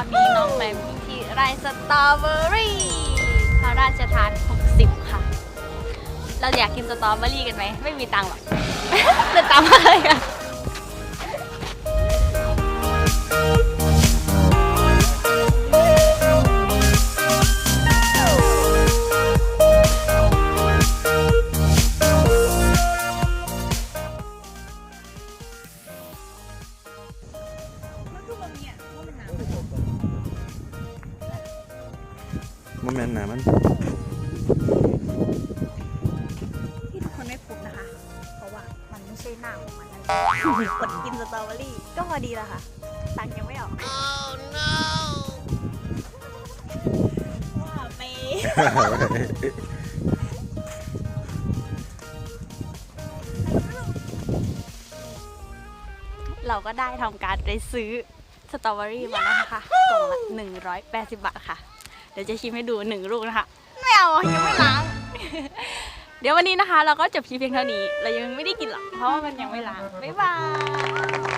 ็มีน้องแมงที่ไรสตรอเบอรี่พระราชทาน 60 ค่ะ เราอยากกินสตรอเบอรี่กันไหม ไม่มีตังค์หรอก เดินตามมาเลยกั มันแม่นหนามันที่ทุกคนไม่พูดนะคะ เพราะว่ามันไม่ใช่หน้าของมันนั่นเองกดกินสตรอเบอรี่ก็พอดีแล้วค่ะ ตังค์ยังไม่ออกว่าไปเราก็ได้ทำการไปซื้อสตรอเบอรี่มาแล้วนะคะกล่องละ180 บาทค่ะ เดี๋ยวจะชิมให้ดูหนึ่งลูกนะคะ ไม่เอาอะยังไม่ล้าง เดี๋ยววันนี้นะคะ เราก็จบคลิปเพียงเท่านี้ เรายังไม่ได้กินหรอกเพราะว่ามันยังไม่ล้าง บ๊ายบาย